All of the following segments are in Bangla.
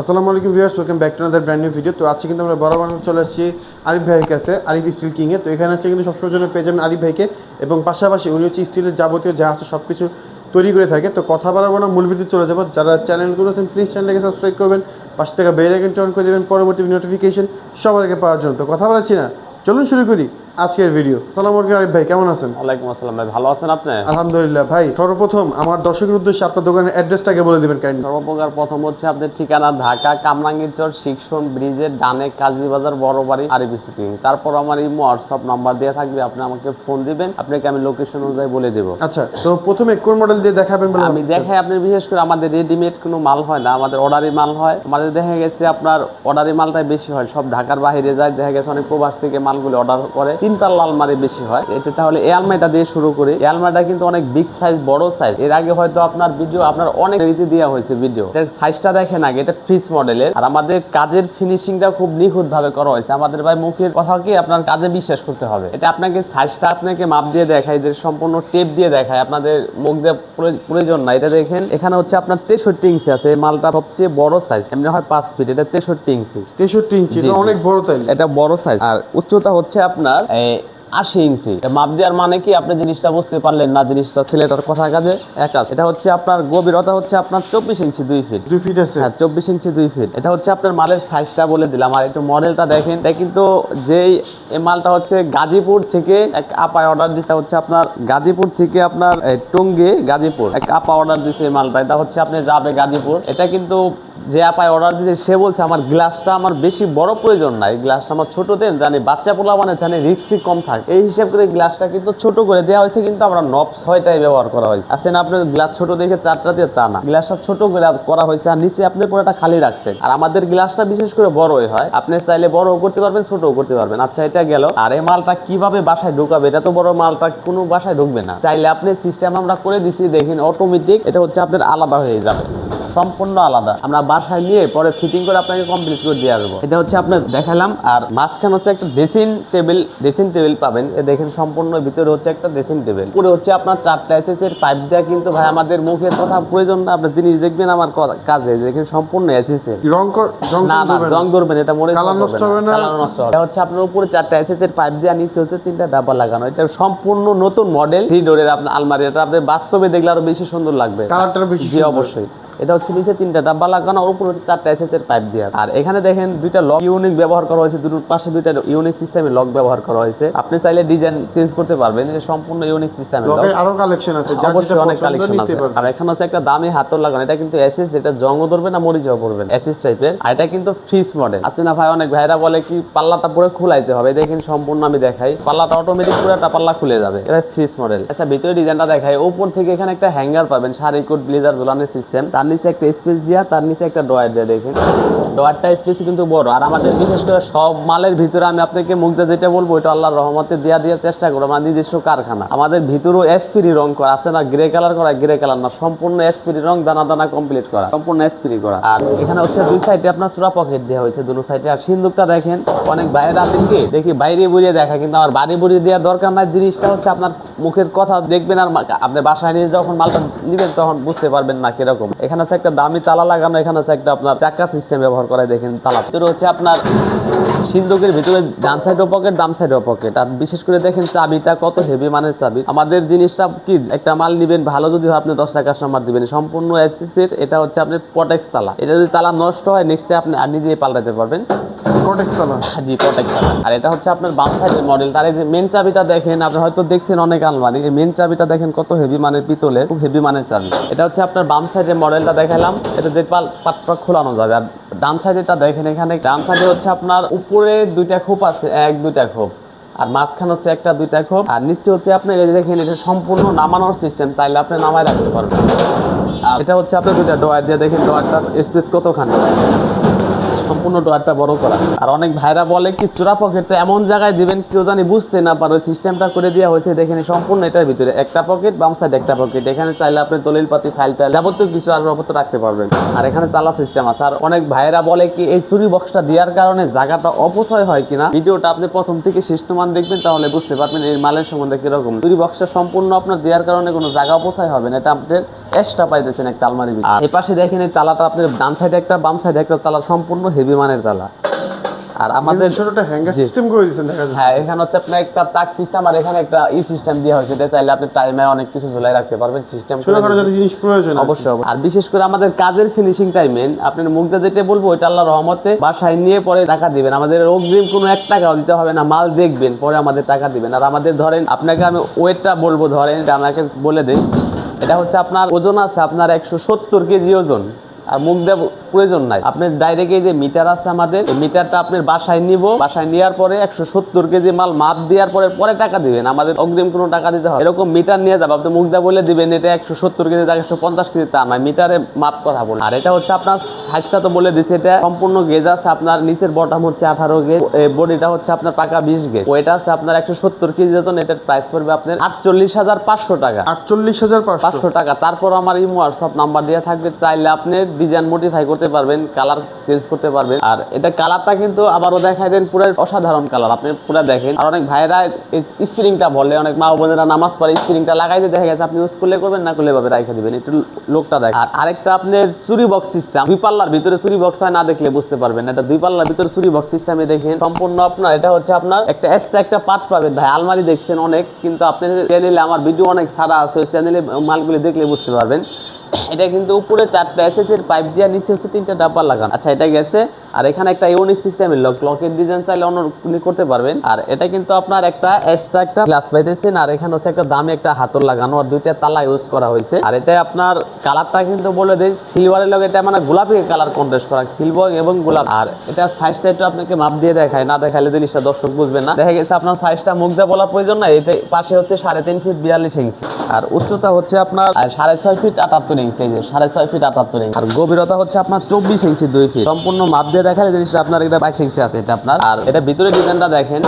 আসসালামু আলাইকুম viewers welcome back to another brand new video তো আজকে কিন্তু আমরা বড় বানাতে চলে আসছি আরিফ ভাইয়ের কাছে, আরিফ স্টিল কিংয়ে তো এখানে আসছে কিন্তু সবসময় জন্য পেয়ে যাবেন আরিফ ভাইকে এবং পাশাপাশি উনি হচ্ছে স্টিলের যাবতীয় যা আছে সব কিছু তৈরি করে থাকে। তো কথা বাড়াবো না, মূল ভিডিও চলে যাব। যারা চ্যানেলগুলো আছেন প্লিজ চ্যানেলটাকে সাবস্ক্রাইব করবেন। পাশে থেকে বেল আইকনটি অন করে দেবেন। পরবর্তী নোটিফিকেশন সবার আগে পাওয়ার জন্য। তো কথা বাড়াচ্ছি না, চলুন শুরু করি। আজকের ভিডিও সালাম আলাইকুম আরিফ ভাই কেমন আছেন? ওয়ালাইকুম আসসালাম ভাই ভালো আছেন আপনি? আলহামদুলিল্লাহ ভাই সর্বপ্রথম আমার দর্শকের উদ্দেশ্যে আপনার দোকানের অ্যাড্রেসটাকে বলে দেবেন কাইন্ড সর্বপ্রকার প্রথম হচ্ছে আপনাদের ঠিকানা ঢাকা কামরাঙ্গীরচর শিক্ষণ ব্রিজের ডানে কাজীবাজার বড় বাড়ি আরবি সিটিং তারপর আমার ইমো হোয়াটসঅ্যাপ নাম্বার দেওয়া থাকবে আপনি আমাকে ফোন দিবেন আপনাকে আমি লোকেশন অনুযায়ী বলে দেবো। আচ্ছা তো প্রথমে কোন মডেল দিয়ে দেখাবেন বলে আমি দেখাই আপনি বিশেষ করে আমাদের রেডিমেড কোনো মাল হয় না আমাদের অর্ডারি মাল হয়। আমাদের দেখা গেছে আপনার অর্ডারি মালটাই বেশি হয় সব ঢাকার বাইরে যায় দেখা গেছে অনেক প্রবাস থেকে মালগুলো অর্ডার করে। তিন পাল্লা আলমারি বেশি হয়। এতে তাহলে এই আলমারিটা দিয়ে শুরু করি। এই আলমারিটা কিন্তু অনেক বিগ সাইজ বড় সাইজ এর আগে হয়তো আপনার ভিডিও আপনার অনেক রীতি দেওয়া হয়েছে ভিডিও এটার সাইজটা দেখেন আগে এটা ফ্রিজ মডেলের আর আমাদের কাজের ফিনিশিংটা খুব নিখুঁত ভাবে করা হয়েছে। আমাদের ভাই মুখের কথা কি আপনার কাজে বিশ্বাস করতে হবে। এটা আপনাকে সাইজটা আপনাকে মাপ দিয়ে দেখায় যে সম্পূর্ণ টেপ দিয়ে দেখায়। আপনাদের মুখ দিয়ে প্রয়োজন না এটা দেখেন এখানে হচ্ছে আপনার তেষট্টি ইঞ্চি আছে। মালটা সবচেয়ে বড় সাইজ এমনি হয় পাঁচ ফিট এটা তেষট্টি ইঞ্চি। তেষট্টি ইঞ্চি অনেক বড় তাই এটা বড় সাইজ আর উচ্চতা হচ্ছে আপনার এই, আশি ইঞ্চি। মাপ দেওয়ার মানে কি? আপনি জিনিসটা বুঝতে পারলেন না জিনিসটা ছেলেটার কথা কাজে এক। আছে এটা হচ্ছে আপনার গভীরতা হচ্ছে আপনার চব্বিশ ইঞ্চি দুই ফিট দুই ফিট আছে। হ্যাঁ চব্বিশ ইঞ্চি দুই ফিট এটা হচ্ছে আপনার মালের সাইজটা বলে দিলাম। আর একটু মডেলটা দেখেন। এটা কিন্তু যেই মালটা হচ্ছে গাজীপুর থেকে এক আপায় অর্ডার দিছে হচ্ছে আপনার গাজীপুর থেকে আপনার টঙ্গী গাজীপুর। এক আপা অর্ডার দিছে এই মালটা। এটা হচ্ছে আপনি যাবে গাজীপুর। এটা কিন্তু যে আপায় অর্ডার দিতে সে বলছে আমার গ্লাসটা আমার বেশি বড় প্রয়োজন নাই। গ্লাসটা আমার ছোট দেন জানি বাচ্চা পোলা মানে জানি রিক্সি কম থাকে। এই হিসাব করে গ্লাসটা কিন্তু ছোট করে দেওয়া হয়েছে, কিন্তু আমরা নব ছয়টাই ব্যবহার করা হয়েছে। আসেন আপনি গ্লাস ছোট দেখে চারটা দিয়ে তা না। গ্লাসটা ছোট করে করা হয়েছে, আর নিচে আপনি পুরোটা খালি রাখছেন। আর আমাদের গ্লাসটা বিশেষ করে বড়ই হয়। আপনি চাইলে বড়ও করতে পারবেন, ছোটও করতে পারবেন। আচ্ছা এটা গেল। আর এই মালটা কীভাবে বাসায় ঢুকাবে? এটা তো বড় মালটা কোনো বাসায় ঢুকবে না। চাইলে আপনি সিস্টেম আমরা করে দিছি, দেখেন অটোমেটিক এটা হচ্ছে আপনার আলাদা হয়ে যাবে। সম্পূর্ণ আলাদা। আমরা বাসায় নিয়ে পরে ফিটিং করে আপনাকে কমপ্লিট করে দিয়ে আসব। এটা হচ্ছে আপনার দেখালাম আর মাঝখানে হচ্ছে একটা ড্রেসিং টেবিল ড্রেসিং টেবিল পাবেন। এ দেখেন সম্পূর্ণ ভিতরে হচ্ছে একটা ড্রেসিং টেবিল পুরো হচ্ছে আপনার চারটা এর পাইপ দেওয়া কিন্তু ভাই আমাদের মুখের কথা প্রয়োজন না। আপনার জিনিস দেখবেন আমার কাজে। দেখেন সম্পূর্ণ এসএস এর রং রং না না রং করবেন এটা মনে কালার নষ্ট হবে না? কালার নষ্ট হবে। এটা হচ্ছে আপনার উপরে চারটা এর পাইপ দেওয়া নিচে হচ্ছে তিনটা ডাব্বা লাগানো। এটা সম্পূর্ণ নতুন মডেল থ্রি ডোরের আপনার আলমারি। এটা আপনার বাস্তবে দেখলে আরও বেশি সুন্দর লাগবে। কালারটা বেশি অবশ্যই। এটা হচ্ছে নিচে তিনটা ডাব্বা লাগানো আর উপরে হচ্ছে চারটা এসএস এর পাইপ দেওয়া আর এখানে দেখেন দুইটা লক ইউনিক ব্যবহার করা হয়েছে দুটোর পাশে দুইটা ইউনিক সিস্টেমে লক ব্যবহার করা হয়েছে। আপনি চাইলে ডিজাইন চেঞ্জ করতে পারবেন এটা সম্পূর্ণ ইউনিক সিস্টেমে লক লকের আরও কালেকশন আছে অবশ্যই যেটা অনেক কালেকশন আছে। আর এখানে হচ্ছে একটা দামি হাতল লাগানো এটা কিন্তু এসএস এটা জংও ধরবে না মরিচও পড়বে। এসএস টাইপের আর এটা কিন্তু ফ্রিজ মডেল আছে না ভাই অনেক ভাইরা বলে কি পাল্লাটা পুরো খুলাইতে হবে। দেখেন সম্পূর্ণ আমি দেখাই। পাল্লাটা অটোমেটিক পুরোটা পাল্লা খুলে যাবে। এটা ফ্রিজ মডেল আচ্ছা ভিতরে ডিজাইনটা দেখাই। উপর থেকে এখানে একটা হ্যাঙ্গার পাবেন শাড়ি কোট ব্লেজার ঝোলানোর সিস্টেম তার নিচে একটা স্পেস দিয়া, তার নিচে একটা ডয়ার দেয়া দেখেন। ডয়ারটা স্পেস কিন্তু বড়। আর আমাদের বিশেষ করে সব মালের ভিতরে আমি আপনাকে দিয়ে যেটা বলব, এটা আল্লাহর রহমতে দিয়া দেওয়ার চেষ্টা করব। আমার নিজস্ব কারখানা। আমাদের ভিতরেও এসপিরি রং করা আছে না গ্রে কালার করা গ্রে কালার না। সম্পূর্ণ এসপিরি রং দানা দানা কমপ্লিট করা, সম্পূর্ণ এসপিরি করা। আর এখানে হচ্ছে দুই সাইডে আপনার চূড়া পকেট দেওয়া হয়েছে, দুটো সাইডে আর সিন্দুকটা দেখেন, অনেক বাইরে আছেন কি দেখি, বাইরে বুড়িয়ে দেখা, কিন্তু আমার বাড়ি বুড়িয়ে দেওয়ার দরকার নাই। জিনিসটা হচ্ছে আপনার মুখের কথা দেখবেন আর আপনি বাসায় নিয়ে যখন মালটা নিবেন, তখন বুঝতে পারবেন না কীরকম। এখানে হচ্ছে একটা দামি তালা লাগানো, এখানে আছে একটা আপনার চাকা সিস্টেম ব্যবহার করে দেখেন তালা। হচ্ছে আপনার সিন্ধুকের ভিতরে ডান সাইডও পকেট বাম সাইডও পকেট আর বিশেষ করে দেখেন চাবিটা কত হেভি মানের চাবি। আমাদের জিনিসটা কি একটা মাল নিবেন ভালো যদি হয় আপনি দশ টাকার সম্মান দিবেন। সম্পূর্ণ এসিসের এটা হচ্ছে আপনার প্রটেক্স তালা। এটা যদি তালা নষ্ট হয় নেক্সট আপনি আর নিজেই পাল্টাতে পারবেন। প্রোটেক্ট তালা? জি প্রটেক্ট তালা। আর এটা হচ্ছে আপনার বাম সাইডের মডেল তার এই যে মেন চাবিটা দেখেন আপনি হয়তো দেখছেন অনেক আলমারি। এই মেন চাবিটা দেখেন কত হেভি মানের পিতলে খুব হেভি মানের চাবি। এটা হচ্ছে আপনার বাম সাইডের মডেলটা দেখালাম। এটা যে পাল পাটটা খোলানো যাবে। আর ডান সাইডেটা দেখেন এখানে। ডান সাইডে হচ্ছে আপনার উপরে দুইটা খোপ আছে, এক দুইটা খোপ। আর মাঝখানে হচ্ছে একটা দুইটা খোপ। আর নিচে হচ্ছে আপনি এই দেখেন, এটা সম্পূর্ণ নামানোর সিস্টেম চাইলে আপনি নামায় রাখতে পারবেন। আর এটা হচ্ছে আপনি দুইটা ডোয়ার দিয়ে দেখেন ডোয়ারটার স্পেস কতখানি। সম্পূর্ণ ডোয়ারটা বড় করা। আর অনেক ভাইরা বলে কি, চূড়া পকেটটা এমন জায়গায় দিবেন, কেউ জানি বুঝতে না পারে সিস্টেমটা করে দেওয়া হয়েছে দেখেন সম্পূর্ণ এটার ভিতরে। একটা পকেট বাম সাইড একটা পকেট এখানে চাইলে আপনি দলিল পাতি ফাইল টাইল যাবতীয় কিছু আসবাবপত্র রাখতে পারবেন। আর এখানে চালা সিস্টেম আছে। আর অনেক ভাইরা বলে কি, এই চুরি বক্সটা দেওয়ার কারণে জায়গাটা অপচয় হয় কিনা? ভিডিওটা আপনি প্রথম থেকে শেষ সমান দেখবেন, তাহলে বুঝতে পারবেন এই মালের সম্বন্ধে কীরকম। চুরি বক্সটা সম্পূর্ণ আপনার দেওয়ার কারণে কোনো জায়গা অপচয় হবে না, এটা আপনাদের এক্সট্রা পাইতেছেন একটা আলমারি আর এই পাশে দেখেন এই তালাটা আপনার ডান সাইডে একটা, বাম সাইডে একটা তালা সম্পূর্ণ হেভি মানের তালা। আর আমাদের ছোটটা হ্যাঙ্গার সিস্টেম করে দিয়েছেন দেখা যাচ্ছে। হ্যাঁ এখানে হচ্ছে আপনার একটা তাক সিস্টেম আর এখানে একটা ই সিস্টেম দেওয়া হয়েছে। এটা চাইলে আপনি টাইমে অনেক কিছু ঝুলাই রাখতে পারবেন সিস্টেম ছোটখাটো যদি জিনিস প্রয়োজন অবশ্যই। আর বিশেষ করে আমাদের কাজের ফিনিশিং টাইমে আপনার মুখটা যেটা বলব ওইটা আল্লাহ রহমতে বাসায় নিয়ে পরে টাকা দিবেন। আমাদের অগ্রিম কোনো এক টাকাও দিতে হবে না মাল দেখবেন পরে আমাদের টাকা দিবেন। আর আমাদের ধরেন আপনাকে আমি ওয়েটটা বলব ধরেন এটা আপনাকে বলে দিই। এটা হচ্ছে আপনার ওজন আছে আপনার একশো সত্তর কেজি ওজন। আর মুখ দেওয়া প্রয়োজন নাই। আপনার ডাইরেক্ট এই যে মিটার আছে আমাদের, এই মিটারটা আপনার বাসায় নিব। বাসায় নেওয়ার পরে একশো সত্তর কেজি মাল মাপ দেওয়ার পরে পরে টাকা দিবেন। আমাদের অগ্রিম কোনো টাকা দিতে হবে এরকম মিটার নিয়ে যাব। আপনি মুখ দেওয়া বলে দিবেন, এটা একশো সত্তর কেজি, একশো পঞ্চাশ কেজি তা নয় মিটারে মাপ কথা বলুন আর এটা হচ্ছে আপনার সাইজটা তো বলে দিছে এটা। সম্পূর্ণ গেজ আছে আপনার নিচের বটম হচ্ছে আঠারো গেজ বডিটা হচ্ছে আপনার পাকা বিশ গেজ। ওইটা আছে আপনার একশো সত্তর কেজি যখন এটার প্রাইস পড়বে আপনার আটচল্লিশ হাজার পাঁচশো টাকা। আটচল্লিশ হাজার পাঁচশো। টাকা। তারপর আমার ইমো হোয়াটসঅ্যাপ নাম্বার দেওয়া থাকবে চাইলে আপনি ডিজাইন মডিফাই করতে পারবেন কালার চেঞ্জ করতে পারবেন। আর এটা কালারটা কিন্তু আবারও দেখাই দেন পুরো অসাধারণ কালার আপনি পুরো দেখেন। আর অনেক ভাইরা স্প্রিংটা বলে অনেক মা বোনেরা নামাজ পড়ে স্প্রিংটা লাগাইতে দেখা গেছে আপনি ইউজ করলে করবেন না করলে ভাবে রাখা দিবেন একটু লোকটা দেখেন আর আরেকটা আপনার চুরি বক্স সিস্টেম দুই পাল্লার ভিতরে চুরি বক্স হয় না দেখলে বুঝতে পারবেন। এটা দুই পাল্লার ভিতরে চুরি বক্স সিস্টেমে দেখেন, সম্পূর্ণ আপনার, এটা হচ্ছে আপনার একটা এক্সট্রা একটা পার্ট পাবেন ভাই। আলমারি দেখছেন অনেক, কিন্তু আপনি চ্যানেলে আমার ভিডিও অনেক সারা আছে, ওই চ্যানেলে মালগুলি দেখলে বুঝতে পারবেন। এটা কিন্তু উপরে চারটা এসএস এর পাইপ দিয়ে, নিচে হচ্ছে তিনটা ডাব্বা লাগানো। আচ্ছা এটা গেছে আর এখানে একটা ইউনিক সিস্টেমের লক লকের ডিজাইন চাইলে অন্য করতে পারবেন। আর এটা কিন্তু আপনার একটা এক্সট্রা একটা গ্লাস পাইতেছেন, আর এখানে হচ্ছে একটা দামি একটা হাতল লাগানো আর দুইটা তালা ইউজ করা হয়েছে। আর এটা আপনার কালারটা কিন্তু বলে দেয় সিলভারের লগে এটা মানে গোলাপি কালার কন্ট্রাস্ট করা সিলভার এবং গোলাপ। আর এটা সাইজটা একটু আপনাকে মাপ দিয়ে দেখায় না দেখাইলে জিনিসটা দর্শক বুঝবে না। দেখা গেছে আপনার সাইজটা মুখ দিয়ে বলা প্রয়োজন নাই, এতে পাশে হচ্ছে সাড়ে তিন ফিট বিয়াল্লিশ ইঞ্চি আর উচ্চতা হচ্ছে আপনার সাড়ে ছয় ফিট আটাত্তর ইঞ্চি সাড়ে ছয় ফিট আটাত্তর ইঞ্চি আর গভীরতা হচ্ছে আপনার চব্বিশ ইঞ্চি দুই ফিট সম্পূর্ণ মাপ দিয়ে দেখালে জিনিসটা আপনার এটা বাইশ ইঞ্চি আছে এটা আপনার। আর এটা ভিতরে ডিজাইনটা দেখেন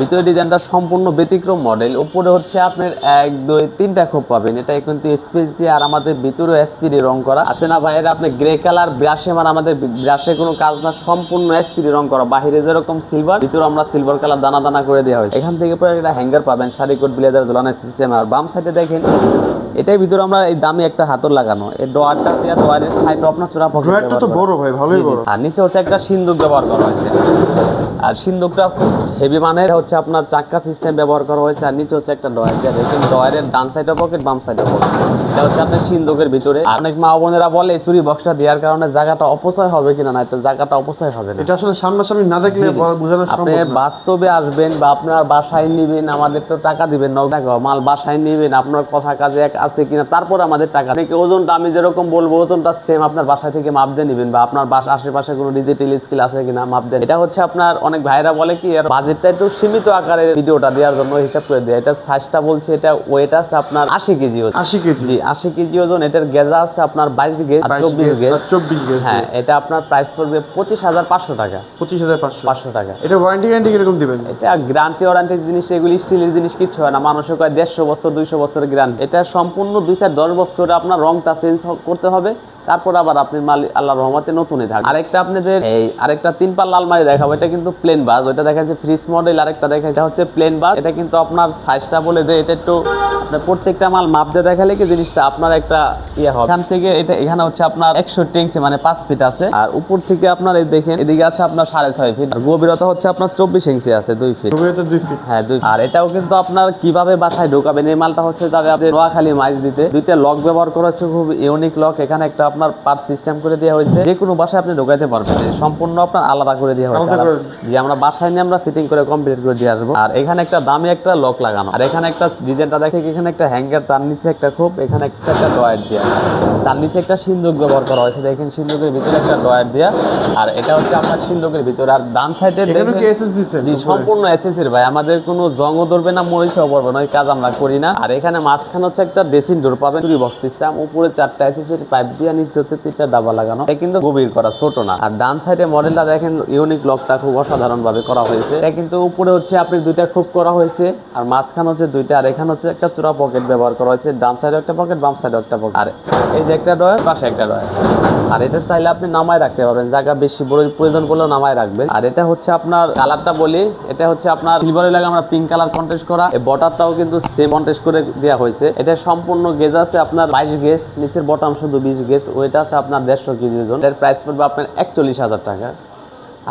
ভিতরে ডিজাইনটা সম্পূর্ণ ব্যতিক্রম মডেল উপরে হচ্ছে আপনার এক দুই তিনটা খোপ পাবেন। এটা কিন্তু স্পেস দিয়ে আর আমাদের ভিতরে এসপিডি রং করা। আছে না ভাই এটা আপনি গ্রে কালার ব্রাশে মানে আমাদের ব্রাশে কোনো কাজ না সম্পূর্ণ এসপিডি রং করা। বাইরে যেরকম সিলভার ভিতরে আমরা সিলভার কালার দানা দানা করে দেওয়া হয়েছে। এখান থেকে পরে একটা হ্যাঙ্গার পাবেন শাড়ি কোট ব্লেজার ঝোলানোর সিস্টেম আর বাম সাইডে দেখেন এটাই ভিতরে আমরা এই দামি একটা হাতল লাগানো। এই ডোয়ারটা দিয়ে ডোয়ারের সাইড আপনার চোরা পকেট ড্রয়ারটা তো বড় ভাই ভালোই বড়। আর নিচে হচ্ছে একটা সিন্দুক ব্যবহার করা হয়েছে। আর সিন্দুকটা খুব হেভি মানের হচ্ছে আপনার চাক্কা সিস্টেম ব্যবহার করা হয়েছে আর নিচে হচ্ছে একটা ডয়ার যা দেখেন ডয়ারের ডান সাইডে পকেট বাম সাইডে পকেট এটা হচ্ছে আপনার সিন্দুকের ভিতরে। অনেক মা বোনেরা বলে চুরি বক্সটা দেওয়ার কারণে জায়গাটা অপচয় হবে কিনা না? তো জায়গাটা অপচয় হবে না। এটা আসলে সামনাসামনি না দেখলে বোঝানো আপনি। বাস্তবে আসবেন বা আপনার বাসায় নিবেন আমাদের তো টাকা দিবেন নগদ মাল বাসায় নিবেন আপনার কথা কাজে এক আছে কিনা তারপর আমাদের টাকা। ওজনটা আমি যেরকম বলব ওজনটা সেম আপনার বাসা থেকে মাপ দিয়ে নিবেন বা আপনার বাসা আশেপাশে কোনো ডিজিটাল স্কিল আছে কিনা মাপ দেন। এটা হচ্ছে আপনার অনেক ভাইরা বলে কি এর বাজেটটা একটু সীমিত আকারে ভিডিওটা দেওয়ার জন্য হিসাব করে দেয়। এটা সাইজটা বলছে এটা ওয়েট আছে আপনার আশি কেজি ওজন। আশি কেজি। আশি কেজি ওজন। এটার গেজা আছে আপনার বাইশ গেজ চব্বিশ গেজ গেজ। চব্বিশ গেজ হ্যাঁ এটা আপনার প্রাইস পড়বে পঁচিশ হাজার পাঁচশো টাকা। পঁচিশ হাজার পাঁচশো। পাঁচশো টাকা। এটা ওয়ারেন্টি গ্যারান্টি কীরকম দিবেন? এটা গ্যারান্টি ওয়ারান্টি জিনিস এগুলি স্টিলের জিনিস কিছু হয় না। মানুষ কয় দেড়শো বছর দুইশো বছরের গ্যারান্টি এটা সম্পূর্ণ দুই চার দশ বছরে আপনার রংটা চেঞ্জ করতে হবে। তারপর আবার আপনি মাল আল্লাহ রহমতে নতুনই থাকবে আরেকটা আপনাদের এই আরেকটা তিন পাল্লা আলমারি দেখাবো এটা কিন্তু প্লেন বাস ওইটা দেখা যাচ্ছে ফ্রিজ মডেল আরেকটা দেখা এটা হচ্ছে প্লেন বাস। এটা কিন্তু আপনার সাইজটা বলে দেয় এটা একটু আপনার প্রত্যেকটা মাল মাপ দিয়ে দেখালে কি জিনিসটা আপনার একটা ইয়ে হবে। এখান থেকে এটা এখানে হচ্ছে আপনার একষট্টি ইঞ্চি মানে পাঁচ ফিট আছে। আর উপর থেকে আপনার এই দেখেন এদিকে আছে আপনার সাড়ে ছয় ফিট আর গভীরতা হচ্ছে আপনার চব্বিশ ইঞ্চি আছে দুই ফিট গভীরতা দুই ফিট হ্যাঁ দুই আর এটাও কিন্তু আপনার কীভাবে বাসায় ঢোকাবেন এই মালটা হচ্ছে যাবে আপনি নোয়াখালী মাছ দিতে দুইটা লক ব্যবহার করা হচ্ছে খুব ইউনিক লক এখানে একটা আপনার পার্ট সিস্টেম করে দেওয়া হয়েছে যে কোনো বাসায় আপনি ঢোকাইতে পারবেন। সম্পূর্ণ আপনার আলাদা করে দেওয়া হয়েছে। যে আমরা বাসায় নিয়ে আমরা ফিটিং করে কমপ্লিট করে দিয়ে আসব। আর এখানে একটা দামি একটা লক লাগানো। আর এখানে একটা ডিজাইনটা দেখে এখানে একটা হ্যাঙ্গার তার নিচে একটা খোপ এখানে একটা একটা ডয়ার দেওয়া তার নিচে একটা সিন্দুক ব্যবহার করা হয়েছে। দেখেন সিন্দুকের ভিতরে একটা ডয়ার দেওয়া আর এটা হচ্ছে আপনার সিন্দুকের ভিতরে। আর ডান সাইডে সম্পূর্ণ এসএসির ভাই। আমাদের কোনো জংও ধরবে না মরিচাও পড়বে না ওই কাজ আমরা করি না। আর এখানে মাঝখানে হচ্ছে একটা ড্রেসিং ডোর পাবেন। বক্স সিস্টেম উপরে চারটা এসএসির পাইপ দিয়ে নিচে নিচে হচ্ছে তিনটা ডাবা লাগানো। এটা কিন্তু গভীর করা, ছোট না। আর ডান সাইডে মডেলটা দেখেন ইউনিক লকটা খুব অসাধারণ ভাবে করা হয়েছে। এটা কিন্তু উপরে হচ্ছে আপনি দুইটা খুব করা হয়েছে, আর মাঝখানে হচ্ছে দুইটা, আর এখানে হচ্ছে একটা চূড়া পকেট ব্যবহার করা হয়েছে। ডান সাইডে একটা পকেট বাম সাইডে একটা পকেট আর এই যে একটা ডয়ার পাশে একটা ডয়ার আর এটা চাইলে আপনি নামায় রাখতে পারবেন। জায়গা বেশি বড়, প্রয়োজন করলেও নামায় রাখবেন। আর এটা হচ্ছে আপনার কালারটা বলি, এটা হচ্ছে আপনার সিলভারের লাগে আমরা পিঙ্ক কালার কন্টেস্ট করা। এই বটারটাও কিন্তু সেম কন্টেস্ট করে দেওয়া হয়েছে। এটা সম্পূর্ণ গেজ আছে আপনার বাইশ গেজ, নিচের বটাম শুধু বিশ গেজ। ওইটা আছে আপনার দেড়শো কেজি ওজন এর প্রাইস পড়বে আপনার একচল্লিশ হাজার টাকা।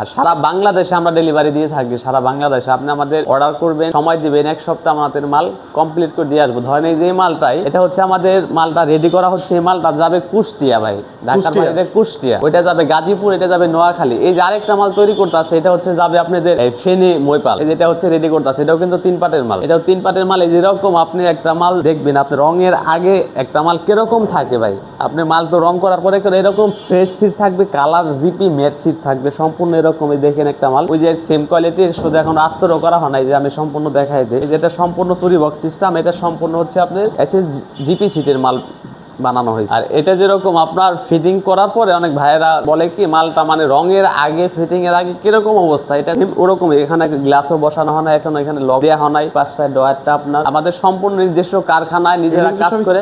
আর সারা বাংলাদেশে আমরা ডেলিভারি দিয়ে থাকি সারা বাংলাদেশে। আপনি আমাদের অর্ডার করবেন সময় দিবেন এক সপ্তাহ আমাদের মাল কমপ্লিট করে দিয়ে আসব। ধরেন এই যে মালটাই এটা হচ্ছে আমাদের মালটা রেডি করা হচ্ছে এই মালটা যাবে কুষ্টিয়া ভাই ঢাকার কুষ্টিয়া? বাইরে কুষ্টিয়া। ওইটা যাবে গাজীপুর এটা যাবে নোয়াখালী। এই যে আরেকটা মাল তৈরি করতে আছে এটা হচ্ছে যাবে আপনাদের ফেনী মৈপাল এই যেটা হচ্ছে রেডি করতে আছে এটাও কিন্তু তিন পাটের মাল। এটাও তিন পাটের মাল এই যেরকম আপনি একটা মাল দেখবেন আপনি রঙের আগে একটা মাল কীরকম থাকে ভাই? আপনি মাল তো রং করার পরে এরকম ফ্রেশ সিট থাকবে কালার জিপি মেট সিট থাকবে সম্পূর্ণ এরকম এই দেখেন একটা মাল। ওই যে সেম কোয়ালিটির শুধু এখন আস্তরও করা হয় নাই যে আমি সম্পূর্ণ দেখাই দিই। যেটা সম্পূর্ণ চুরি বক্স সিস্টেম এটা সম্পূর্ণ হচ্ছে আপনার এস এস জিপি সিটের মাল। বানানো হয়েছে। আর এটা যেরকম আপনার ফিটিং করার পরে অনেক ভাইয়েরা বলে কি মালটা মানে রঙের আগে ফিটিং এর আগে কীরকম অবস্থা? এটা ওরকম এখানে গ্লাসও বসানো হয় না এখন এখানে লক দেওয়া হয় নাই পাঁচটা ডয়ারটা আপনার আমাদের সম্পূর্ণ নিজস্ব কারখানায় নিজেরা কাজ করে।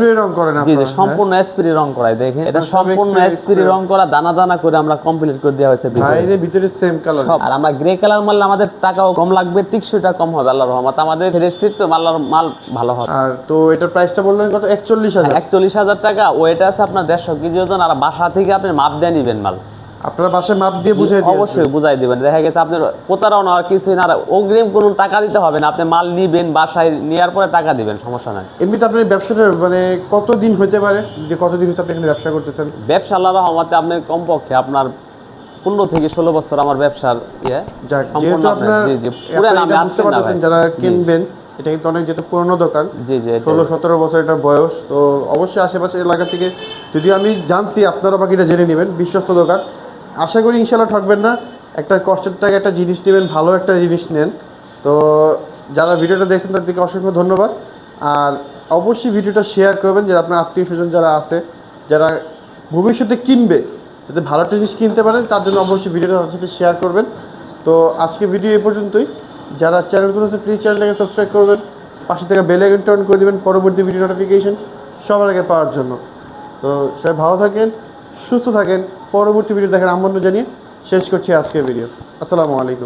জি জি সম্পূর্ণ এসপিরি রং করাই দেখেন। এটা সম্পূর্ণ spray। রং করা দানা দানা করে আমরা কমপ্লিট করে দেওয়া হয়েছে। বাইরে ভিতরে সেম কালার আর আমরা গ্রে কালার মারলে আমাদের টাকাও কম লাগবে টিকসইটা কম হবে আল্লাহর রহমত। আমাদের ফ্রেশ সিট তো মাল্লার মাল ভালো হবে। আর তো এটার প্রাইসটা বললেন কত? একচল্লিশ হাজার। একচল্লিশ হাজার টাকা ওয়েট আছে আপনার দেড়শো কেজি ওজন আর বাসা থেকে আপনি মাপ দিয়ে নিবেন মাল। আপনারা বাসায় মাপ দিয়ে বুঝাই অবশ্যই বুঝাই দিবেন। দেখা গেছে আপনার প্রতারণা আর কিছু না অগ্রিম কোনো টাকা দিতে হবে না। আপনি মাল নিবেন বাসায় নেওয়ার পরে টাকা দিবেন সমস্যা নাই। এমনিতে আপনার ব্যবসাটা মানে কতদিন হতে পারে যে কতদিন হচ্ছে আপনি এখানে ব্যবসা করতেছেন? ব্যবসা আল্লাহ রহমতে আপনি কমপক্ষে আপনার পনেরো থেকে ষোলো বছর আমার ব্যবসার ইয়ে যাক যেহেতু আপনার- যারা কিনবেন এটা কিন্তু অনেক যেহেতু পুরনো দোকান জি জি ষোলো সতেরো বছর এটা বয়স তো অবশ্যই আশেপাশের এলাকা থেকে যদিও আমি জানছি আপনারা বাকিটা জেনে নেবেন বিশ্বস্ত দোকান। আশা করি ইনশাল্লাহ ঠকবেন না। একটা কষ্টের টাকা একটা জিনিস নেবেন ভালো একটা জিনিস নেন। তো যারা ভিডিওটা দেখছেন তাদেরকে অসংখ্য ধন্যবাদ। আর অবশ্যই ভিডিওটা শেয়ার করবেন যে আপনার আত্মীয় স্বজন যারা আছে যারা ভবিষ্যতে কিনবে যাতে ভালো একটা জিনিস কিনতে পারেন তার জন্য অবশ্যই ভিডিওটা তাদের সাথে শেয়ার করবেন। তো আজকে ভিডিও এই পর্যন্তই। যারা চ্যানেলগুলো আছে প্লিজ চ্যানেলটাকে সাবস্ক্রাইব করবেন, পাশে থেকে বেল আইকন টার্ন করে দেবেন, পরবর্তী ভিডিও নোটিফিকেশন সবার আগে পাওয়ার জন্য। তো সবাই ভালো থাকেন, সুস্থ থাকেন, পরবর্তী ভিডিও দেখার আমন্ত্রণ জানিয়ে শেষ করছি আজকের ভিডিও আসসালামু আলাইকুম।